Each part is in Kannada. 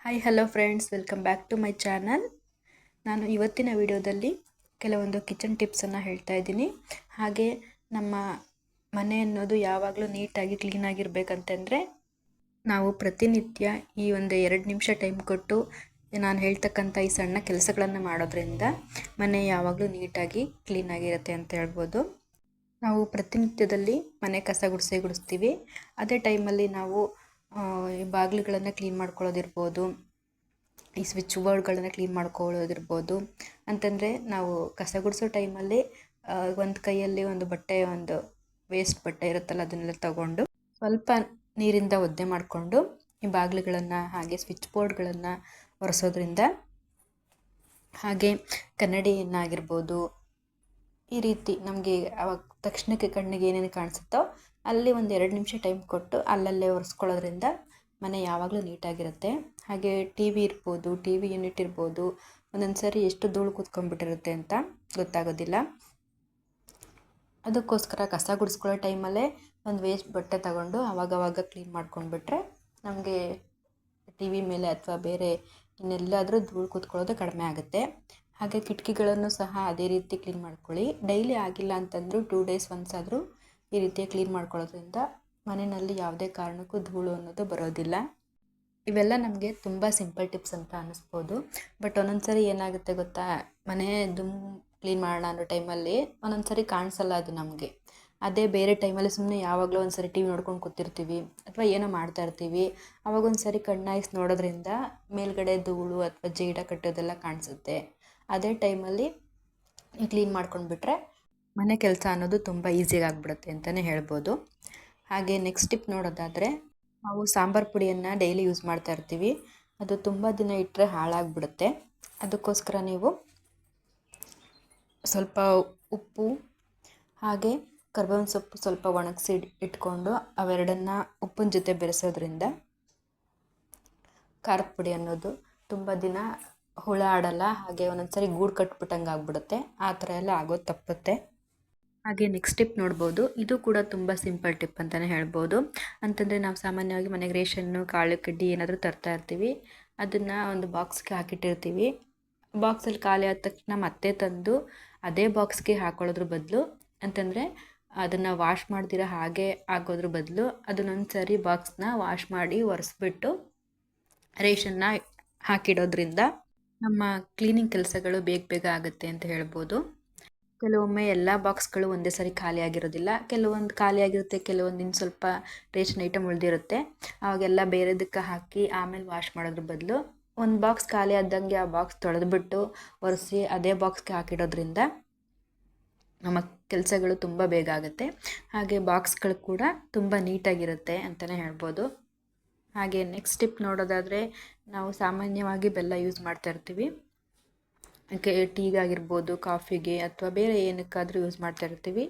Hi hello friends welcome back to my channel ನಾನು ಇವತ್ತಿನ ವಿಡಿಯೋದಲ್ಲಿ ಕೆಲವೊಂದು ಕಿಚನ್ ಟಿಪ್ಸನ್ನು ಹೇಳ್ತಾ ಇದ್ದೀನಿ. ಹಾಗೆ ನಮ್ಮ ಮನೆ ಅನ್ನೋದು ಯಾವಾಗಲೂ ನೀಟಾಗಿ ಕ್ಲೀನಾಗಿರ್ಬೇಕಂತಂದರೆ ನಾವು ಪ್ರತಿನಿತ್ಯ ಈ ಒಂದು ಎರಡು ನಿಮಿಷ ಟೈಮ್ ಕೊಟ್ಟು ನಾನು ಹೇಳ್ತಕ್ಕಂಥ ಈ ಸಣ್ಣ ಕೆಲಸಗಳನ್ನು ಮಾಡೋದ್ರಿಂದ ಮನೆ ಯಾವಾಗಲೂ ನೀಟಾಗಿ ಕ್ಲೀನಾಗಿರುತ್ತೆ ಅಂತ ಹೇಳ್ಬೋದು. ನಾವು ಪ್ರತಿನಿತ್ಯದಲ್ಲಿ ಮನೆ ಕಸ ಗುಡಿಸೇ ಗುಡಿಸ್ತೀವಿ. ಅದೇ ಟೈಮಲ್ಲಿ ನಾವು ಈ ಬಾಗಿಲುಗಳನ್ನು ಕ್ಲೀನ್ ಮಾಡ್ಕೊಳ್ಳೋದಿರ್ಬೋದು, ಈ ಸ್ವಿಚ್ ಬೋರ್ಡ್ಗಳನ್ನು ಕ್ಲೀನ್ ಮಾಡ್ಕೊಳ್ಳೋದಿರ್ಬೋದು. ಅಂತಂದರೆ ನಾವು ಕಸ ಗುಡಿಸೋ ಟೈಮಲ್ಲಿ ಒಂದು ಕೈಯಲ್ಲಿ ಒಂದು ಬಟ್ಟೆ, ಒಂದು ವೇಸ್ಟ್ ಬಟ್ಟೆ ಇರುತ್ತಲ್ಲ ಅದನ್ನೆಲ್ಲ ತಗೊಂಡು ಸ್ವಲ್ಪ ನೀರಿಂದ ಒದ್ದೆ ಮಾಡಿಕೊಂಡು ಈ ಬಾಗಿಲುಗಳನ್ನು ಹಾಗೆ ಸ್ವಿಚ್ ಬೋರ್ಡ್ಗಳನ್ನು ಒರೆಸೋದ್ರಿಂದ ಹಾಗೆ ಕನ್ನಡಿಯನ್ನಾಗಿರ್ಬೋದು. ಈ ರೀತಿ ನಮಗೆ ಅವಾಗ ತಕ್ಷಣಕ್ಕೆ ಕಣ್ಣಿಗೆ ಏನೇನು ಕಾಣಿಸುತ್ತೋ ಅಲ್ಲಿ ಒಂದು ಎರಡು ನಿಮಿಷ ಟೈಮ್ ಕೊಟ್ಟು ಅಲ್ಲಲ್ಲೇ ಒರೆಸ್ಕೊಳ್ಳೋದ್ರಿಂದ ಮನೆ ಯಾವಾಗಲೂ ನೀಟಾಗಿರುತ್ತೆ. ಹಾಗೆ ಟಿ ವಿ ಇರ್ಬೋದು ಟಿ ವಿ ಯೂನಿಟ್ ಇರ್ಬೋದು ಒಂದೊಂದು ಸರಿ ಎಷ್ಟು ಧೂಳು ಕೂತ್ಕೊಂಡ್ಬಿಟ್ಟಿರುತ್ತೆ ಅಂತ ಗೊತ್ತಾಗೋದಿಲ್ಲ. ಅದಕ್ಕೋಸ್ಕರ ಕಸ ಗುಡಿಸ್ಕೊಳ್ಳೋ ಟೈಮಲ್ಲೇ ಒಂದು ವೇಸ್ಟ್ ಬಟ್ಟೆ ತಗೊಂಡು ಆವಾಗವಾಗ ಕ್ಲೀನ್ ಮಾಡ್ಕೊಂಡ್ಬಿಟ್ರೆ ನಮಗೆ ಟಿ ವಿ ಮೇಲೆ ಅಥವಾ ಬೇರೆ ಇನ್ನೆಲ್ಲಾದರೂ ಧೂಳು ಕೂತ್ಕೊಳ್ಳೋದು ಕಡಿಮೆ ಆಗುತ್ತೆ. ಹಾಗೆ ಕಿಟಕಿಗಳನ್ನು ಸಹ ಅದೇ ರೀತಿ ಕ್ಲೀನ್ ಮಾಡ್ಕೊಳ್ಳಿ. ಡೈಲಿ ಆಗಿಲ್ಲ ಅಂತಂದರೂ ಟೂ ಡೇಸ್ ಒನ್ಸ್ ಆದರೂ ಈ ರೀತಿ ಕ್ಲೀನ್ ಮಾಡ್ಕೊಳ್ಳೋದ್ರಿಂದ ಮನೆಯಲ್ಲಿ ಯಾವುದೇ ಕಾರಣಕ್ಕೂ ಧೂಳು ಅನ್ನೋದು ಬರೋದಿಲ್ಲ. ಇವೆಲ್ಲ ನಮಗೆ ತುಂಬ ಸಿಂಪಲ್ ಟಿಪ್ಸ್ ಅಂತ ಅನ್ನಿಸ್ಬೋದು. ಬಟ್ ಒಂದೊಂದ್ಸರಿ ಏನಾಗುತ್ತೆ ಗೊತ್ತಾ? ಮನೆ ದುಮ್ ಕ್ಲೀನ್ ಮಾಡೋಣ ಅನ್ನೋ ಟೈಮಲ್ಲಿ ಒಂದೊಂದ್ಸರಿ ಕಾಣಿಸಲ್ಲ ಅದು ನಮಗೆ. ಅದೇ ಬೇರೆ ಟೈಮಲ್ಲಿ ಸುಮ್ಮನೆ ಯಾವಾಗಲೂ ಒಂದು ಸರಿ ಟಿ ವಿ ನೋಡ್ಕೊಂಡು ಕೂತಿರ್ತೀವಿ ಅಥವಾ ಏನೋ ಮಾಡ್ತಾ ಇರ್ತೀವಿ. ಅವಾಗ ಕಣ್ಣಾಯಿಸಿ ನೋಡೋದ್ರಿಂದ ಮೇಲ್ಗಡೆ ಧೂಳು ಅಥವಾ ಜೇಡ ಕಟ್ಟೋದೆಲ್ಲ ಕಾಣಿಸುತ್ತೆ. ಅದೇ ಟೈಮಲ್ಲಿ ಕ್ಲೀನ್ ಮಾಡ್ಕೊಂಡ್ಬಿಟ್ರೆ ಮನೆ ಕೆಲಸ ಅನ್ನೋದು ತುಂಬ ಈಸಿಯಾಗಿ ಆಗಿಬಿಡುತ್ತೆ ಅಂತಲೇ ಹೇಳ್ಬೋದು. ಹಾಗೆ ನೆಕ್ಸ್ಟ್ ಟಿಪ್ ನೋಡೋದಾದರೆ, ನಾವು ಸಾಂಬಾರು ಪುಡಿಯನ್ನು ಡೈಲಿ ಯೂಸ್ ಮಾಡ್ತಾ ಇರ್ತೀವಿ. ಅದು ತುಂಬ ದಿನ ಇಟ್ಟರೆ ಹಾಳಾಗ್ಬಿಡುತ್ತೆ. ಅದಕ್ಕೋಸ್ಕರ ನೀವು ಸ್ವಲ್ಪ ಉಪ್ಪು, ಹಾಗೆ ಕರ್ಬೇವಿನ ಸೊಪ್ಪು ಸ್ವಲ್ಪ ಒಣಗಿಸಿ ಇಟ್ಕೊಂಡು ಅವೆರಡನ್ನು ಉಪ್ಪಿನ ಜೊತೆ ಬೆರೆಸೋದ್ರಿಂದ ಖಾರದ ಪುಡಿ ಅನ್ನೋದು ತುಂಬ ದಿನ ಹುಳ ಆಡಲ್ಲ, ಹಾಗೆ ಒಂದೊಂದು ಸರಿ ಗೂಡು ಕಟ್ಬಿಟ್ಟಂಗೆ ಆಗ್ಬಿಡುತ್ತೆ ಆ ಥರ ಎಲ್ಲ ಆಗೋದು ತಪ್ಪುತ್ತೆ. ಹಾಗೆ ನೆಕ್ಸ್ಟ್ ಟಿಪ್ ನೋಡ್ಬೋದು. ಇದು ಕೂಡ ತುಂಬ ಸಿಂಪಲ್ ಟಿಪ್ ಅಂತಲೇ ಹೇಳ್ಬೋದು. ಅಂತಂದರೆ ನಾವು ಸಾಮಾನ್ಯವಾಗಿ ಮನೆಗೆ ರೇಷನ್ನು ಕಾಳು, ಕಡ್ಡಿ ಏನಾದರೂ ತರ್ತಾ ಇರ್ತೀವಿ. ಅದನ್ನು ಒಂದು ಬಾಕ್ಸ್ಗೆ ಹಾಕಿಟ್ಟಿರ್ತೀವಿ. ಬಾಕ್ಸಲ್ಲಿ ಖಾಲಿ ಆದ ತಕ್ಷಣ ಮತ್ತೆ ತಂದು ಅದೇ ಬಾಕ್ಸ್ಗೆ ಹಾಕೊಳ್ಳೋದ್ರ ಬದಲು ಅಂತಂದರೆ ಅದನ್ನು ವಾಶ್ ಮಾಡ್ದಿರ ಹಾಗೆ ಹಾಕೋದ್ರ ಬದಲು ಅದನ್ನೊಂದು ಸರಿ ಬಾಕ್ಸ್ನ ವಾಶ್ ಮಾಡಿ ಒರೆಸ್ಬಿಟ್ಟು ರೇಷನ್ನ ಹಾಕಿಡೋದ್ರಿಂದ ನಮ್ಮ ಕ್ಲೀನಿಂಗ್ ಕೆಲಸಗಳು ಬೇಗ ಬೇಗ ಆಗುತ್ತೆ ಅಂತ ಹೇಳ್ಬೋದು. ಕೆಲವೊಮ್ಮೆ ಎಲ್ಲ ಬಾಕ್ಸ್ಗಳು ಒಂದೇ ಸರಿ ಖಾಲಿ ಆಗಿರೋದಿಲ್ಲ. ಕೆಲವೊಂದು ಖಾಲಿ ಆಗಿರುತ್ತೆ, ಕೆಲವೊಂದು ಸ್ವಲ್ಪ ರೇಷನ್ ಐಟಮ್ ಉಳಿದಿರುತ್ತೆ. ಅವಾಗೆಲ್ಲ ಬೇರೆದಕ್ಕೆ ಹಾಕಿ ಆಮೇಲೆ ವಾಶ್ ಮಾಡೋದ್ರ ಬದಲು ಒಂದು ಬಾಕ್ಸ್ ಖಾಲಿ ಆದಂಗೆ ಆ ಬಾಕ್ಸ್ ತೊಳೆದ್ಬಿಟ್ಟು ಒರೆಸಿ ಅದೇ ಬಾಕ್ಸ್ಗೆ ಹಾಕಿಡೋದ್ರಿಂದ ನಮ್ಮ ಕೆಲಸಗಳು ತುಂಬ ಬೇಗ ಆಗುತ್ತೆ. ಹಾಗೆ ಬಾಕ್ಸ್ಗಳು ಕೂಡ ತುಂಬ ನೀಟಾಗಿರುತ್ತೆ ಅಂತಲೇ ಹೇಳ್ಬೋದು. ಹಾಗೆ ನೆಕ್ಸ್ಟ್ ಟಿಪ್ ನೋಡೋದಾದರೆ ನಾವು ಸಾಮಾನ್ಯವಾಗಿ ಬೆಲ್ಲ ಯೂಸ್ ಮಾಡ್ತಾ ಇರ್ತೀವಿ. ಕೆ ಟೀಗಾಗಿರ್ಬೋದು ಕಾಫಿಗೆ ಅಥವಾ ಬೇರೆ ಏನಕ್ಕಾದರೂ ಯೂಸ್ ಮಾಡ್ತಾ ಇರ್ತೀವಿ.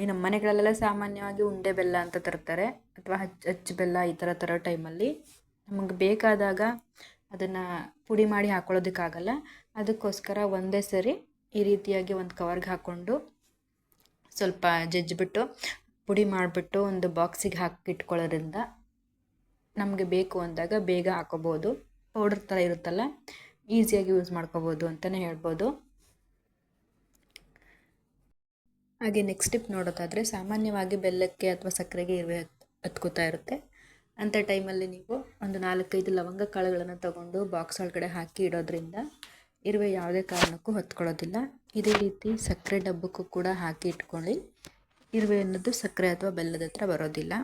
ಈ ನಮ್ಮ ಮನೆಗಳಲ್ಲೆಲ್ಲ ಸಾಮಾನ್ಯವಾಗಿ ಉಂಡೆ ಬೆಲ್ಲ ಅಂತ ತರ್ತಾರೆ. ಅಥವಾ ಹಚ್ಚ ಹಚ್ಚು ಬೆಲ್ಲ ಈ ಥರ ತರೋ ಟೈಮಲ್ಲಿ ನಮಗೆ ಬೇಕಾದಾಗ ಅದನ್ನು ಪುಡಿ ಮಾಡಿ ಹಾಕೊಳ್ಳೋದಕ್ಕಾಗಲ್ಲ. ಅದಕ್ಕೋಸ್ಕರ ಒಂದೇ ಸರಿ ಈ ರೀತಿಯಾಗಿ ಒಂದು ಕವರ್ಗೆ ಹಾಕ್ಕೊಂಡು ಸ್ವಲ್ಪ ಜಜ್ಜಿಬಿಟ್ಟು, ಪುಡಿ ಮಾಡಿಬಿಟ್ಟು ಒಂದು ಬಾಕ್ಸಿಗೆ ಹಾಕಿಟ್ಕೊಳ್ಳೋದ್ರಿಂದ ನಮಗೆ ಬೇಕು ಅಂದಾಗ ಬೇಗ ಹಾಕೋಬೋದು. ಪೌಡರ್ ಥರ ಇರುತ್ತಲ್ಲ? ಈಸಿಯಾಗಿ ಯೂಸ್ ಮಾಡ್ಕೋಬೋದು ಅಂತಲೇ ಹೇಳ್ಬೋದು. ಹಾಗೆ ನೆಕ್ಸ್ಟ್ ಟಿಪ್ ನೋಡೋದಾದರೆ ಸಾಮಾನ್ಯವಾಗಿ ಬೆಲ್ಲಕ್ಕೆ ಅಥವಾ ಸಕ್ಕರೆಗೆ ಇರುವೆ ಹತ್, ಹತ್ಕೋತಾ ಇರುತ್ತೆ. ಅಂಥ ಟೈಮಲ್ಲಿ ನೀವು ಒಂದು ನಾಲ್ಕೈದು ಲವಂಗ ಕಾಳುಗಳನ್ನು ತಗೊಂಡು ಬಾಕ್ಸ್ ಒಳಗಡೆ ಹಾಕಿ ಇಡೋದ್ರಿಂದ ಇರುವೆ ಯಾವುದೇ ಕಾರಣಕ್ಕೂ ಹೊತ್ಕೊಳ್ಳೋದಿಲ್ಲ. ಇದೇ ರೀತಿ ಸಕ್ಕರೆ ಡಬ್ಬಕ್ಕೂ ಕೂಡ ಹಾಕಿ ಇಟ್ಕೊಳ್ಳಿ. ಇರುವೆ ಅನ್ನೋದು ಸಕ್ಕರೆ ಅಥವಾ ಬೆಲ್ಲದ ಹತ್ರ ಬರೋದಿಲ್ಲ.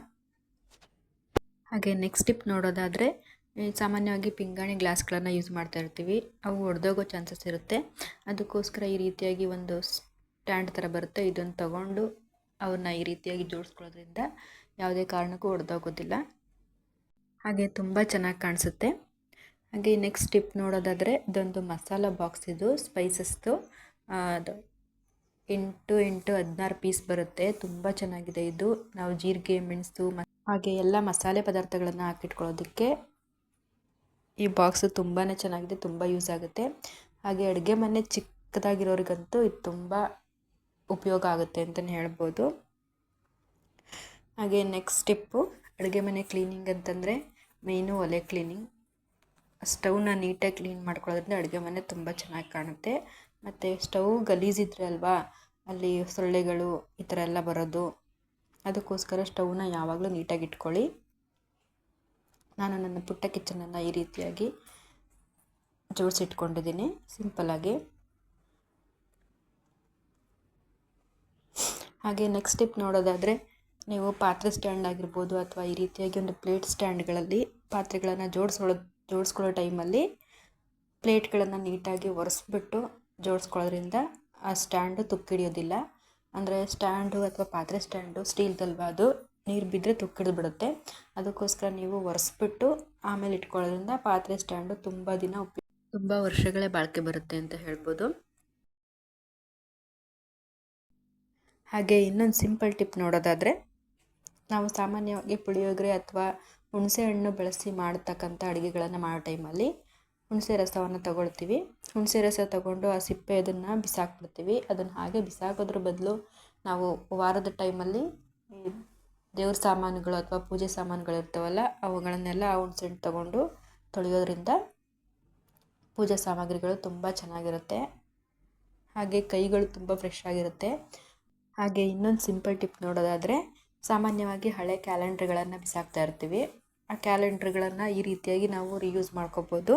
ಹಾಗೆ ನೆಕ್ಸ್ಟ್ ಟಿಪ್ ನೋಡೋದಾದರೆ ಸಾಮಾನ್ಯವಾಗಿ ಪಿಂಗಾಣಿ ಗ್ಲಾಸ್ಗಳನ್ನು ಯೂಸ್ ಮಾಡ್ತಾ ಇರ್ತೀವಿ. ಅವು ಒಡೆದೋಗೋ ಚಾನ್ಸಸ್ ಇರುತ್ತೆ. ಅದಕ್ಕೋಸ್ಕರ ಈ ರೀತಿಯಾಗಿ ಒಂದು ಸ್ಟ್ಯಾಂಡ್ ಥರ ಬರುತ್ತೆ. ಇದನ್ನು ತಗೊಂಡು ಅವನ್ನ ಈ ರೀತಿಯಾಗಿ ಜೋಡಿಸ್ಕೊಳ್ಳೋದ್ರಿಂದ ಯಾವುದೇ ಕಾರಣಕ್ಕೂ ಒಡೆದೋಗೋದಿಲ್ಲ. ಹಾಗೆ ತುಂಬ ಚೆನ್ನಾಗಿ ಕಾಣಿಸುತ್ತೆ. ಹಾಗೆ ನೆಕ್ಸ್ಟ್ ಟಿಪ್ ನೋಡೋದಾದರೆ ಇದೊಂದು ಮಸಾಲ ಬಾಕ್ಸ್ ಇದು ಸ್ಪೈಸಸ್ದು ಅದು ಎಂಟು ಎಂಟು ಹದಿನಾರು ಪೀಸ್ ಬರುತ್ತೆ. ತುಂಬ ಚೆನ್ನಾಗಿದೆ ಇದು. ನಾವು ಜೀರಿಗೆ, ಮೆಣಸು ಹಾಗೆ ಎಲ್ಲ ಮಸಾಲೆ ಪದಾರ್ಥಗಳನ್ನು ಹಾಕಿಟ್ಕೊಳ್ಳೋದಕ್ಕೆ ಈ ಬಾಕ್ಸ್ ತುಂಬಾ ಚೆನ್ನಾಗಿದೆ, ತುಂಬ ಯೂಸ್ ಆಗುತ್ತೆ. ಹಾಗೆ ಅಡುಗೆ ಮನೆ ಚಿಕ್ಕದಾಗಿರೋರಿಗಂತೂ ಇದು ತುಂಬ ಉಪಯೋಗ ಆಗುತ್ತೆ ಅಂತಲೇ ಹೇಳ್ಬೋದು. ಹಾಗೆ ನೆಕ್ಸ್ಟ್ ಸ್ಟೆಪ್ಪು ಅಡುಗೆ ಮನೆ ಕ್ಲೀನಿಂಗ್ ಅಂತಂದರೆ ಮೇಯ್ನು ಒಲೆ ಕ್ಲೀನಿಂಗ್ ಸ್ಟವ್ನ ನೀಟಾಗಿ ಕ್ಲೀನ್ ಮಾಡ್ಕೊಳ್ಳೋದ್ರಿಂದ ಅಡುಗೆ ಮನೆ ತುಂಬ ಚೆನ್ನಾಗಿ ಕಾಣುತ್ತೆ. ಮತ್ತು ಸ್ಟವ್ ಗಲೀಜಿದ್ರೆ ಅಲ್ವಾ, ಅಲ್ಲಿ ಸೊಳ್ಳೆಗಳು ಈ ಥರ ಎಲ್ಲ ಬರೋದು, ಅದಕ್ಕೋಸ್ಕರ ಸ್ಟವ್ನ ಯಾವಾಗಲೂ ನೀಟಾಗಿ ಇಟ್ಕೊಳ್ಳಿ. ನಾನು ನನ್ನ ಪುಟ್ಟ ಕಿಚನನ್ನು ಈ ರೀತಿಯಾಗಿ ಜೋಡಿಸಿಟ್ಕೊಂಡಿದ್ದೀನಿ. ಸಿಂಪಲ್ಲಾಗಿ ಹಾಗೆ ನೆಕ್ಸ್ಟ್ ಟಿಪ್ ನೋಡೋದಾದರೆ ನೀವು ಪಾತ್ರೆ ಸ್ಟ್ಯಾಂಡ್ ಆಗಿರ್ಬೋದು ಅಥವಾ ಈ ರೀತಿಯಾಗಿ ಒಂದು ಪ್ಲೇಟ್ ಸ್ಟ್ಯಾಂಡ್ಗಳಲ್ಲಿ ಪಾತ್ರೆಗಳನ್ನು ಜೋಡಿಸ್ಕೊಳ್ಳೋ ಜೋಡಿಸ್ಕೊಳ್ಳೋ ಟೈಮಲ್ಲಿ ಪ್ಲೇಟ್ಗಳನ್ನು ನೀಟಾಗಿ ಒರೆಸ್ಬಿಟ್ಟು ಜೋಡಿಸ್ಕೊಳ್ಳೋದ್ರಿಂದ ಆ ಸ್ಟ್ಯಾಂಡು ತುಕ್ಕಿಡಿಯೋದಿಲ್ಲ ಅಂದರೆ ಸ್ಟ್ಯಾಂಡು ಅಥವಾ ಪಾತ್ರೆ ಸ್ಟ್ಯಾಂಡು ಸ್ಟೀಲ್ದಲ್ವಾ ಅದು ನೀರು ಬಿದ್ದರೆ ತುಕ್ಕಿಡ್ದು ಬಿಡುತ್ತೆ. ಅದಕ್ಕೋಸ್ಕರ ನೀವು ಒರೆಸ್ಬಿಟ್ಟು ಆಮೇಲೆ ಇಟ್ಕೊಳ್ಳೋದ್ರಿಂದ ಪಾತ್ರೆ ಸ್ಟ್ಯಾಂಡು ತುಂಬ ದಿನ ಉಪಯೋಗ ತುಂಬ ವರ್ಷಗಳೇ ಬಾಳಿಕೆ ಬರುತ್ತೆ ಅಂತ ಹೇಳ್ಬೋದು. ಹಾಗೆ ಇನ್ನೊಂದು ಸಿಂಪಲ್ ಟಿಪ್ ನೋಡೋದಾದರೆ, ನಾವು ಸಾಮಾನ್ಯವಾಗಿ ಪುಳಿಯೋಗರೆ ಅಥವಾ ಹುಣಸೆ ಹಣ್ಣು ಬಳಸಿ ಮಾಡ್ತಕ್ಕಂಥ ಅಡುಗೆಗಳನ್ನು ಮಾಡೋ ಟೈಮಲ್ಲಿ ಹುಣಸೆ ರಸವನ್ನು ತಗೊಳ್ತೀವಿ. ಹುಣಸೆ ರಸ ತಗೊಂಡು ಆ ಸಿಪ್ಪೆ ಅದನ್ನು ಬಿಸಾಕ್ಬಿಡ್ತೀವಿ. ಅದನ್ನು ಹಾಗೆ ಬಿಸಾಕೋದ್ರ ಬದಲು ನಾವು ವಾರದ ಟೈಮಲ್ಲಿ ದೇವ್ರ ಸಾಮಾನುಗಳು ಅಥವಾ ಪೂಜೆ ಸಾಮಾನುಗಳು ಇರ್ತಾವಲ್ಲ, ಅವುಗಳನ್ನೆಲ್ಲ ಆ ಸೆಂಟ್ ತಗೊಂಡು ತೊಳೆಯೋದ್ರಿಂದ ಪೂಜಾ ಸಾಮಗ್ರಿಗಳು ತುಂಬ ಚೆನ್ನಾಗಿರುತ್ತೆ. ಹಾಗೆ ಕೈಗಳು ತುಂಬ ಫ್ರೆಶ್ ಆಗಿರುತ್ತೆ. ಹಾಗೆ ಇನ್ನೊಂದು ಸಿಂಪಲ್ ಟಿಪ್ ನೋಡೋದಾದರೆ, ಸಾಮಾನ್ಯವಾಗಿ ಹಳೆ ಕ್ಯಾಲೆಂಡ್ರ್ಗಳನ್ನು ಬಿಸಾಕ್ತಾ ಇರ್ತೀವಿ. ಆ ಕ್ಯಾಲೆಂಡ್ರ್ಗಳನ್ನು ಈ ರೀತಿಯಾಗಿ ನಾವು ರೀಯೂಸ್ ಮಾಡ್ಕೋಬೋದು.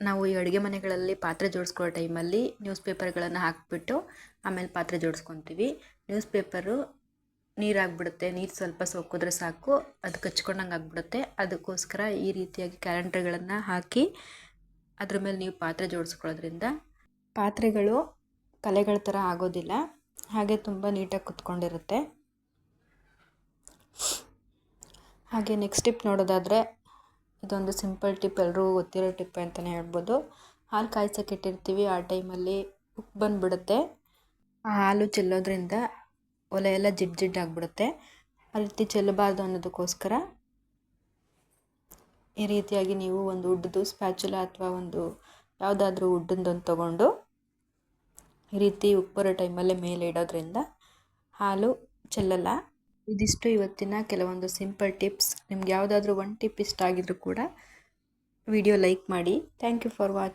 ನಾವು ಈ ಅಡುಗೆ ಮನೆಗಳಲ್ಲಿ ಪಾತ್ರೆ ಜೋಡಿಸ್ಕೊಳ್ಳೋ ಟೈಮಲ್ಲಿ ನ್ಯೂಸ್ ಪೇಪರ್ಗಳನ್ನು ಹಾಕಿಬಿಟ್ಟು ಆಮೇಲೆ ಪಾತ್ರೆ ಜೋಡಿಸ್ಕೊತೀವಿ. ನ್ಯೂಸ್ ಪೇಪರು ನೀರಾಗ್ಬಿಡುತ್ತೆ, ನೀರು ಸ್ವಲ್ಪ ಸೋಕಿದ್ರೆ ಸಾಕು, ಅದು ಕಚ್ಕೊಂಡಂಗೆ ಆಗಿಬಿಡುತ್ತೆ. ಅದಕ್ಕೋಸ್ಕರ ಈ ರೀತಿಯಾಗಿ ಕ್ಯಾಲೆಂಡ್ರ್ಗಳನ್ನು ಹಾಕಿ ಅದ್ರ ಮೇಲೆ ನೀವು ಪಾತ್ರೆ ಜೋಡಿಸ್ಕೊಳ್ಳೋದ್ರಿಂದ ಪಾತ್ರೆಗಳು ಕಲೆಗಳ ಥರ ಆಗೋದಿಲ್ಲ, ಹಾಗೆ ತುಂಬ ನೀಟಾಗಿ ಕುತ್ಕೊಂಡಿರುತ್ತೆ. ಹಾಗೆ ನೆಕ್ಸ್ಟ್ ಟಿಪ್ ನೋಡೋದಾದರೆ ಇದೊಂದು ಸಿಂಪಲ್ ಟಿಪ್ ಎಲ್ಲರೂ ಗೊತ್ತಿರೋ ಟಿಪ್ ಅಂತಲೇ ಹೇಳ್ಬೋದು. ಹಾಲು ಕಾಯ್ಸೋಕೆ ಇಟ್ಟಿರ್ತೀವಿ, ಆ ಟೈಮಲ್ಲಿ ಉಪ್ಪು ಬಂದುಬಿಡುತ್ತೆ. ಆ ಹಾಲು ಚೆಲ್ಲೋದ್ರಿಂದ ಒಲೆ ಎಲ್ಲ ಜಿಡ್ ಜಿಡ್ ಆಗಿಬಿಡುತ್ತೆ. ಆ ರೀತಿ ಚೆಲ್ಲಬಾರ್ದು ಅನ್ನೋದಕ್ಕೋಸ್ಕರ ಈ ರೀತಿಯಾಗಿ ನೀವು ಒಂದು ಉಡ್ಡದು ಸ್ಪ್ಯಾಚುಲ ಅಥವಾ ಒಂದು ಯಾವುದಾದ್ರೂ ಉಡ್ಡದೊಂದು ತೊಗೊಂಡು ಈ ರೀತಿ ಉಪ್ಪರ ಟೈಮಲ್ಲೇ ಮೇಲೆ ಇಡೋದ್ರಿಂದ ಹಾಲು ಚೆಲ್ಲಲ್ಲ. ಇದಿಷ್ಟು ಇವತ್ತಿನ ಕೆಲವೊಂದು ಸಿಂಪಲ್ ಟಿಪ್ಸ್. ನಿಮ್ಗೆ ಯಾವುದಾದ್ರೂ ಒಂದು ಟಿಪ್ ಇಷ್ಟ ಆಗಿದ್ರು ಕೂಡ ವಿಡಿಯೋ ಲೈಕ್ ಮಾಡಿ. Thank you for watch